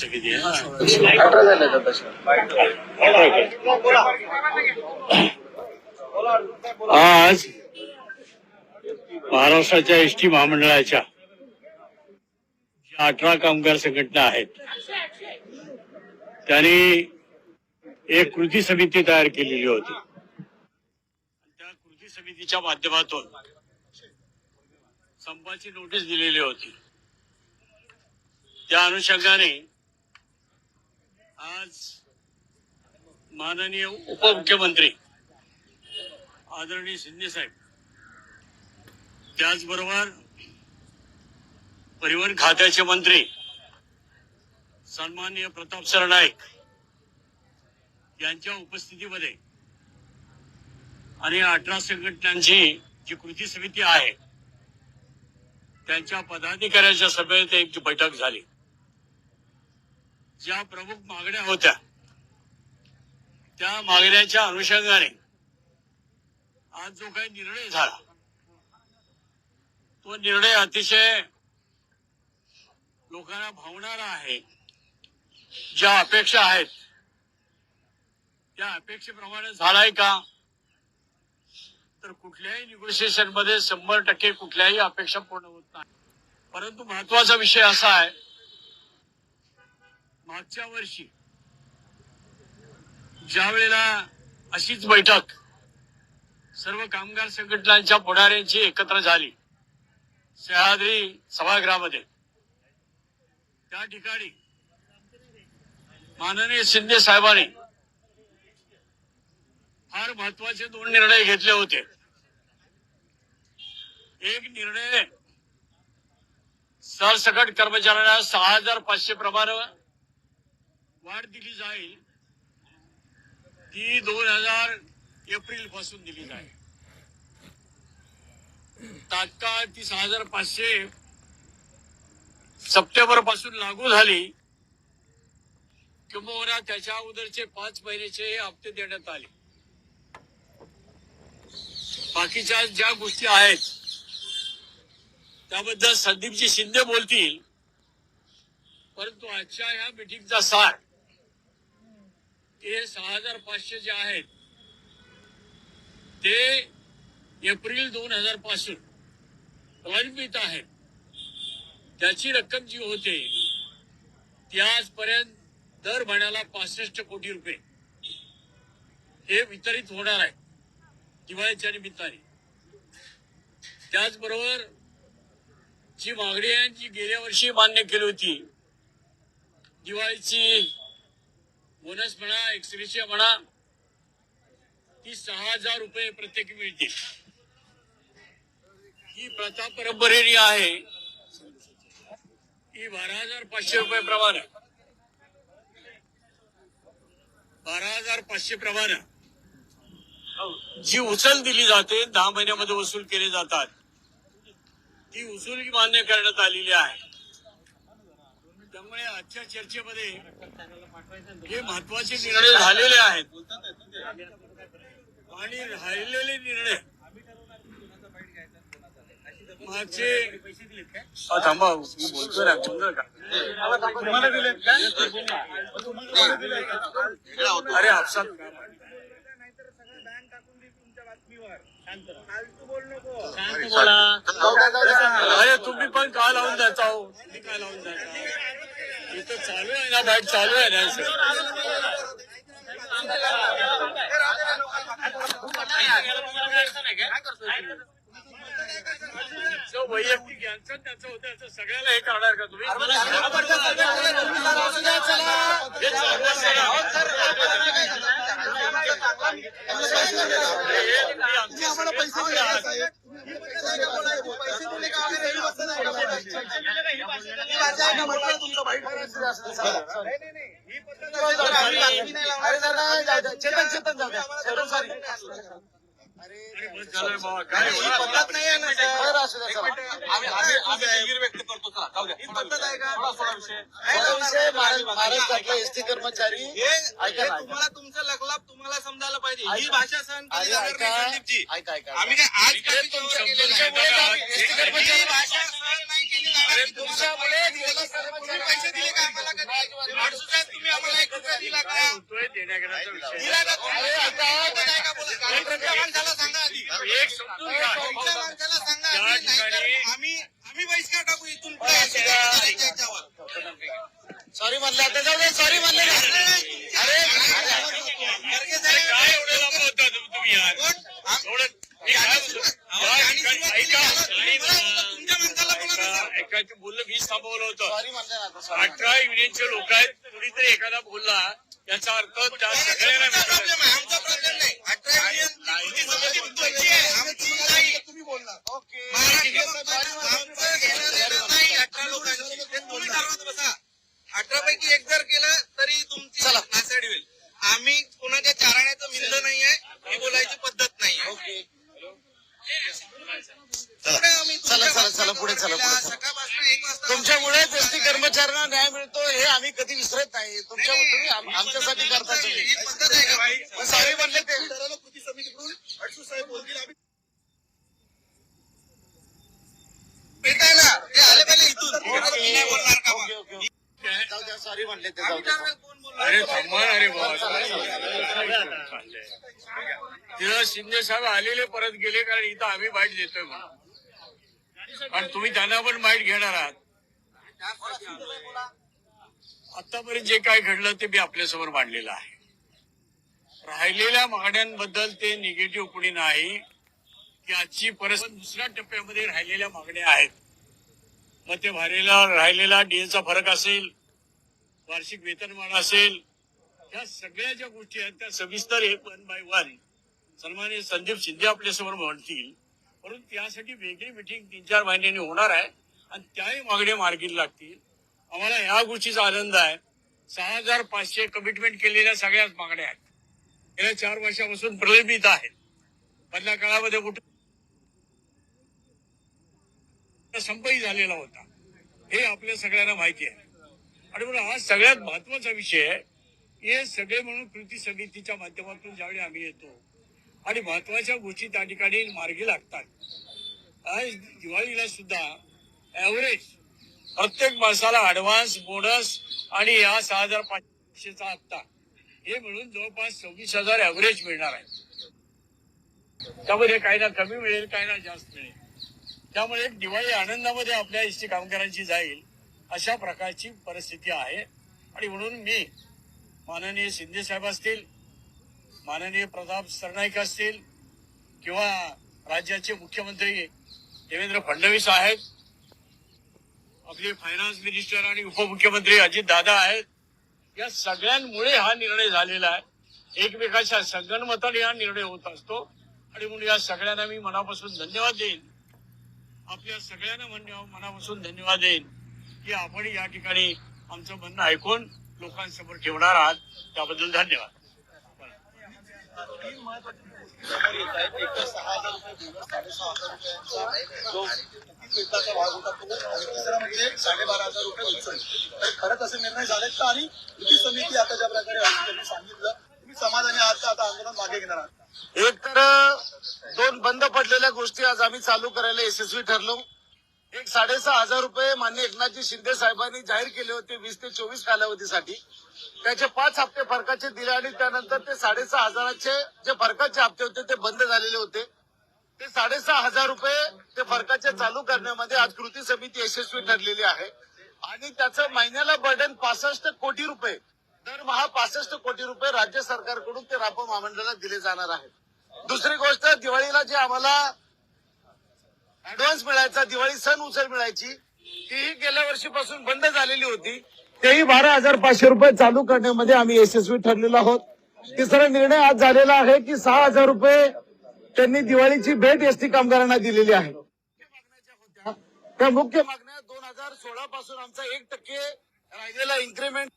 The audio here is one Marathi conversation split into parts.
समिती आहे? अठरा झाले आता तशा आज महाराष्ट्राच्या एस टी महामंडळाच्या ज्या अठरा कामगार संघटना आहेत त्यांनी एक कृती समिती तयार केलेली होती. त्या कृती समितीच्या माध्यमातून संपाची नोटीस दिलेली होती. त्या अनुषंगाने आज माननीय उपमुख्यमंत्री आदरणीय शिंदे साहेब त्याचबरोबर परिवहन खात्याचे मंत्री सन्माननीय प्रताप सर नाईक यांच्या उपस्थितीमध्ये आणि अठरा संघटनांची जी कृती समिती आहे त्यांच्या पदाधिकाऱ्यांच्या सभेत एक बैठक झाली. ज्या प्रमुख मागण्या होत्या त्या मागण्याच्या अनुषंगाने आज जो काही निर्णय झाला तो निर्णय अतिशय लोकांना भावणारा आहे. ज्या अपेक्षा आहेत त्या अपेक्षेप्रमाणे झालाय का? तर कुठल्याही निगोशिएशनमध्ये शंभर टक्के कुठल्याही अपेक्षा पूर्ण होत नाही. परंतु महत्त्वाचा विषय असा आहे मागच्या वर्षी ज्या वेळेला अशीच बैठक सर्व कामगार संघटनांच्या पुढाऱ्यांची एकत्र झाली सह्याद्री सभागृहामध्ये. त्या ठिकाणी माननीय शिंदे साहेबांनी फार महत्त्वाचे दोन निर्णय घेतले होते. एक निर्णय सरसकट कर्मचाऱ्यांना सहा हजार पाचशे प्रमाणे वाढ दिली जाईल ती दोन हजार एप्रिलपासून दिली जाईल. तात्काळ ती सहा हजार पाचशे सप्टेंबरपासून लागू झाली. किंबहुना त्याच्या अगोदरचे पाच महिन्याचे हप्ते देण्यात आले. बाकीच्या ज्या गोष्टी आहेत त्याबद्दल संदीपजी शिंदे बोलतील. परंतु आजच्या ह्या मिटिंगचा सार ते सहा हजार पाचशे जे आहेत ते एप्रिल दोन हजारपासून प्रलंबित आहेत. त्याची रक्कम जी होते ती आजपर्यंत दर महिन्याला पासष्ट कोटी रुपये. हे वितरित होणार आहे दिवाळीच्या निमित्ताने. त्याचबरोबर जी मागणी आहे जी गेल्या वर्षी मान्य केली होती दिवाळीची बोनस म्हणा एक्सरेचे म्हणा ती सहा हज़ार रुपये प्रत्येकी मिळतील ही। प्रथा परंपरेने आहे ही बारा हज़ार पाचशे रुपये प्रमाणे बारा हज़ार पाचशे प्रमाण जी उचल दिली जाते दहा महिन्यामध्ये वसूल केले जातात ती उचल मान्य करण्यात आलेली आहे त्यामुळे आजच्या चर्चेमध्ये हे महत्त्वाचे निर्णय झालेले आहेत. आणि राहिलेले निर्णय मागचे हा, अरे तुम्ही पण का लावून जायचा हो? तुम्ही काय लावून जायचा? इथं चालू आहे ना बॅट चालू आहे ना सर जो वैयक्तिक यांचं त्याचं होतं याचं सगळ्याला हे करणार का तुम्ही? आम्हाला पैसे चेतन चेतन जाऊ द्या. चेतन सॉरी अरे बस झालं बाबा काय ही पद्धत नाही आहे ना सर. बरं असू द्या चला. आम्ही आम्ही आम्ही दिलगिरी व्यक्त करतो चला. जाऊ द्या. ही पद्धत आहे का? थोडा थोडा विषय. हा विषय महाराज- महाराष्ट्रातले एसटी कर्मचारी. हे ऐका हे तुम्हाला तुमचं लकलाप तुम्हाला समजायला पाहिजे. ही ऐका. भाषा सहन केली अरे जाणार नाही ऐका. संदीपजी. ऐका ऐका आम्ही काय आज तुमच्या केलेलं आहे. आम्ही ही भाषा सहन नाही केली जाणार सांगा की तुम्हाला तुम्ही पैसे दिले का? आम्हाला आम्ही बहिष्कार टाकू इथून. सॉरी म्हणले आता जाऊ दे सॉरी म्हणले ना. अरे काय एवढं तुम्ही ऐका नाही ना. तुमच्या माणसाला बोला. ऐका बोललं मीच थांबवलं होतं. अठरा युनियनचे लोक आहेत कुणीतरी एखादा बोलला याचा अर्थ त्या सगळ्यांना आमचा मिळाला. प्रॉब्लेम आहे आमचा प्रॉब्लेम नाही अठरा युनियन कृती समिती तुमची आहे आमची नाही तुम्ही बोलला ओके महाराष्ट्र आमचं घेणं देणं नाही अठरा लोकांची ते तुम्ही ठरवत बसा अठरा पैकी एक जर केलं तरी तुमची चला. नासाडी होईल आम्ही कोणाच्या चारण्याचं मिळलं नाहीये ही बोलायची पद्धत नाहीये ओके पुढे आम्ही चला, तुमच्या चला, चला, पुढे चला, पुढे चला. सकाळपासून एक वाजता तुमच्यामुळेच एसटी कर्मचाऱ्यांना न्याय मिळतो हे आम्ही कधी विसरत नाही तुमच्या तुम्ही आम- आमच्यासाठी करता ही तुम्ही पद्धत आहे का पण सॉरी म्हणले ते कृती समितीकडून अडसू साहेब बोलतील आम्ही भेटाय ना ते आले पहिले इथून मी नाही बोलणार का मग? Okay okay okay. जाऊ द्या सॉरी म्हणले ते जाऊ? अरे थांबा ना रे बाबा तिथं शिंदे साहेब आलेले परत गेले कारण इथं आम्ही बाईट देतोय म्हणून. आणि तुम्ही त्यांना पण बाईट घेणार आहात. आतापर्यंत जे काय घडलं ते मी आपल्यासमोर मांडलेलं आहे. राहिलेल्या मागण्यांबद्दल ते निगेटिव्ह कुणी नाही. की आजची परिस्थिती दुसऱ्या टप्प्यामध्ये राहिलेल्या मागण्या आहेत. मग ते भारेला राहिलेला डीएचा फरक असेल वार्षिक वेतनमान असेल ह्या सगळ्या ज्या गोष्टी आहेत त्या सविस्तर हे वन बाय वन सन्मान्य संदीप शिंदे आपल्यासमोर म्हणतील परंतु त्यासाठी वेगळी मिटिंग तीन चार महिन्यांनी होणार आहे आणि त्याही मागण्या मार्गी लागतील. आम्हाला ह्या गोष्टीचा आनंद आहे. सहा हजार पाचशे कमिटमेंट केलेल्या सगळ्याच मागण्या आहेत. गेल्या चार वर्षापासून प्रलंबित आहेत. मधल्या काळामध्ये कुठे संपही झालेला होता हे आपल्या सगळ्यांना माहिती आहे. आणि म्हणून हा सगळ्यात महत्त्वाचा विषय आहे. हे सगळे म्हणून कृती समितीच्या माध्यमातून ज्यावेळी आम्ही येतो आणि महत्त्वाच्या गोष्टी त्या ठिकाणी मार्गी लागतात. आज दिवाळीला सुद्धा ऍव्हरेज प्रत्येक माणसाला ऍडव्हान्स बोनस आणि या सहा हजार पाचशेचा हप्ता. हे मिळून जवळपास सव्वीस हजार ऍव्हरेज मिळणार आहे. त्यामध्ये काही ना कमी मिळेल काही ना जास्त मिळेल. त्यामुळे दिवाळी आनंदामध्ये आपल्या इष्टी कामगारांची जाईल. अशा प्रकारची परिस्थिती आहे. आणि म्हणून मी माननीय शिंदे साहेब असतील माननीय प्रताप सरनाईक असतील किंवा राज्याचे मुख्यमंत्री देवेंद्र फडणवीस आहेत आपले फायनान्स मिनिस्टर आणि उपमुख्यमंत्री अजित दादा आहेत या सगळ्यांमुळे हा निर्णय झालेला आहे. एकमेकाच्या संगणमताने हा निर्णय होत असतो. आणि म्हणून या सगळ्यांना मी मनापासून धन्यवाद देईन. आपल्या सगळ्यांना म्हणण्या- मनापासून धन्यवाद देईन. की आपण या ठिकाणी आमचं म्हणणं ऐकून लोकांसमोर ठेवणार आहात. त्याबद्दल धन्यवाद. मिळताचा भाग होता साडेबारा हजार रुपये उचल तर खरंच असे निर्णय झालेत का आणि कृती समिती आता ज्या प्रकारे त्यांनी सांगितलं तुम्ही समाधानी आहात आता आंदोलन मागे घेणार आहात एक तर दोन बंद पडलेल्या गोष्टी आज आम्ही चालू करायला यशस्वी ठरलो. एक साडेसहा हजार रुपये मान्य एकनाथजी शिंदे साहेबांनी जाहीर केले होते वीस ते चोवीस कालावधीसाठी. त्याचे पाच हप्ते फरकाचे दिले आणि त्यानंतर ते साडेसहा हजाराचे जे फरकाचे हप्ते होते ते बंद झालेले होते. ते साडेसहा हजार रुपये ते फरकाचे चालू करण्यामध्ये आज कृती समिती यशस्वी ठरलेली आहे. आणि त्याचं महिन्याला बर्डन पासष्ट कोटी रुपये. दरमहा पासष्ट कोटी रुपये राज्य सरकारकडून ते रापा महामंडळाला दिले जाणार आहेत. दुसरी गोष्ट दिवाळीला जे आम्हाला ऍडव्हान्स मिळायचा दिवाळी सण उचल मिळायची तीही गेल्या वर्षीपासून बंद झालेली होती. तेही बारा हजार पाचशे रुपये चालू करण्यामध्ये आम्ही यशस्वी ठरलेलो आहोत. तिसरा निर्णय आज झालेला आहे की सहा हजार रुपये त्यांनी दिवाळीची भेट एसटी कामगारांना दिलेली आहे. त्या मुख्य मागण्या दोन हजार सोळा पासून आमचा एक टक्के राहिलेला इन्क्रीमेंट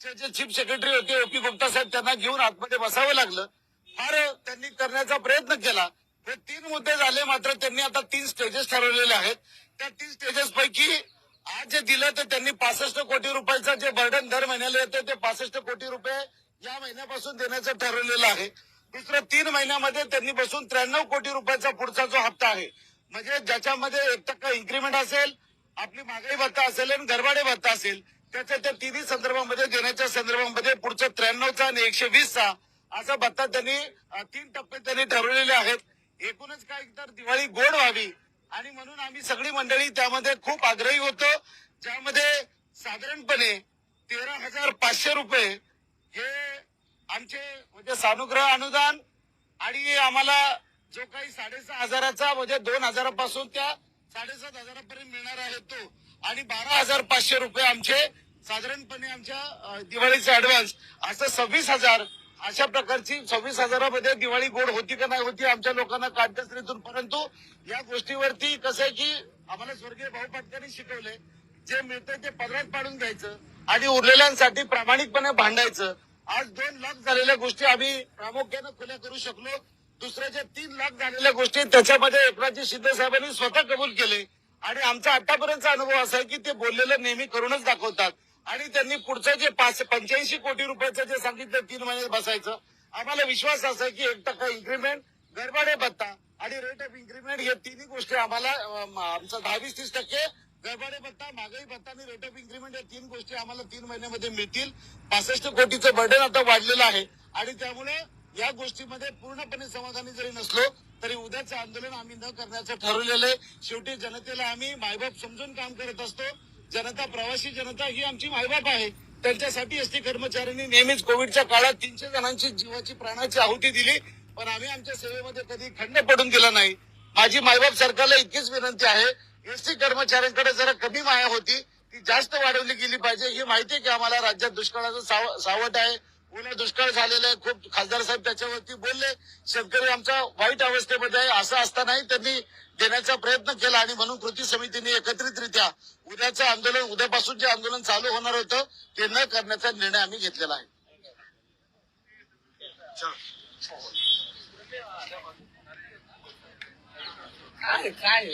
जे चीफ सेक्रेटरी होते ओपी गुप्ता साहेब त्यांना घेऊन आतमध्ये बसावं लागलं. फार त्यांनी करण्याचा प्रयत्न केला. हे तीन मुद्दे झाले मात्र त्यांनी आता तीन स्टेजेस ठरवलेले आहेत. त्या तीन स्टेजेस पैकी आज जे दिलं तर त्यांनी पासष्ट कोटी रुपयाचं जे बर्डन दर महिन्याला येतं ते पासष्ट कोटी रुपये या महिन्यापासून देण्याचं ठरवलेलं आहे. दुसरं तीन महिन्यामध्ये त्यांनी बसून त्र्याण्णव कोटी रुपयाचा पुढचा जो हप्ता आहे म्हणजे ज्याच्यामध्ये एक टक्का इन्क्रिमेंट असेल आपली महागाई भत्ता असेल आणि गरबाडे भत्ता असेल त्याच्या त्या तिन्ही संदर्भामध्ये देण्याच्या संदर्भामध्ये पुढच्या त्र्याण्णवचा आणि एकशे वीसचा असा भत्ता त्यांनी तीन टप्पे त्यांनी ठरवलेले आहेत. एकूणच काय तर दिवाळी गोड व्हावी? आणि म्हणून आम्ही सगळी मंडळी त्यामध्ये खूप आग्रही होतो. ज्यामध्ये साधारणपणे तेरा हजार पाचशे रुपये हे आमचे म्हणजे सानुग्रह अनुदान आणि आम्हाला जो काही साडेसहा हजाराचा म्हणजे दोन हजारापासून त्या साडेसात हजारापर्यंत मिळणार आहे तो. आणि बारा हजार पाचशे रुपये आमचे साधारणपणे आमच्या दिवाळीचे ऍडव्हान्स असं सव्वीस हजार अशा प्रकारची सव्वीस हजारामध्ये दिवाळी गोड होती का नाही होती आमच्या लोकांना काटकसरीतून परंतु या गोष्टीवरती कसं आहे की आम्हाला स्वर्गीय भाऊ पाटकरांनी शिकवले जे मिळतं ते पदरात पाडून घ्यायचं आणि उरलेल्यांसाठी प्रामाणिकपणे भांडायचं. आज दोन लाख झालेल्या गोष्टी आम्ही प्रामुख्यानं खुल्या करू शकलो. दुसऱ्याच्या तीन लाख झालेल्या गोष्टी त्याच्यामध्ये एकनाथजी शिंदे साहेबांनी स्वतः कबूल केले. आणि आमचा आतापर्यंतचा अनुभव असा आहे की ते बोललेलं नेहमी करूनच दाखवतात. आणि त्यांनी पुढचं जे पाच पंच्याऐंशी कोटी रुपयाचं जे सांगितलं तीन महिने बसायचं आम्हाला विश्वास असा की एक टक्का इन्क्रीमेंट गरबाडे भत्ता आणि रेट ऑफ इन्क्रीमेंट हे तिन्ही गोष्टी आम्हाला अं, आमचा तीस टक्के गरबाडे भत्ता महागाई भत्ता आणि रेट ऑफ इन्क्रीमेंट या तीन गोष्टी आम्हाला तीन महिन्यामध्ये मिळतील. पासष्ट कोटीचं बर्डन आता वाढलेलं आहे आणि त्यामुळे या गोष्टीमध्ये पूर्णपणे समाधानी जरी नसलो तरी उद्याचं आंदोलन आम्ही न करण्याचं ठरवलेलं आहे. शेवटी जनतेला आम्ही मायबाप समजून काम करत असतो. जनता प्रवासी जनता ही आमची मायबाप आहे. त्यांच्यासाठी एसटी कर्मचाऱ्यांनी नेहमीच कोविडच्या काळात तीनशे जणांची जीवाची प्राणाची आहुती दिली पण आम्ही आमच्या सेवेमध्ये कधी खंड पडून दिला नाही. माझी मायबाप सरकारला इतकीच विनंती आहे एसटी कर्मचाऱ्यांकडे जरा कमी माया होती ती जास्त वाढवली गेली पाहिजे ही माहिती आहे की आम्हाला राज्यात दुष्काळाचं साव- सावट आहे. पुन्हा दुष्काळ झालेला आहे. खूप खासदार साहेब त्याच्यावरती बोलले. शेतकरी आमचा वाईट अवस्थेमध्ये आहे. असं असतानाही त्यांनी देण्याचा प्रयत्न केला आणि म्हणून कृती समितीने एकत्रितरित्या उद्याचं आंदोलन उद्यापासून जे आंदोलन चालू होणार होतं ते न करण्याचा निर्णय आम्ही घेतलेला आहे. काय?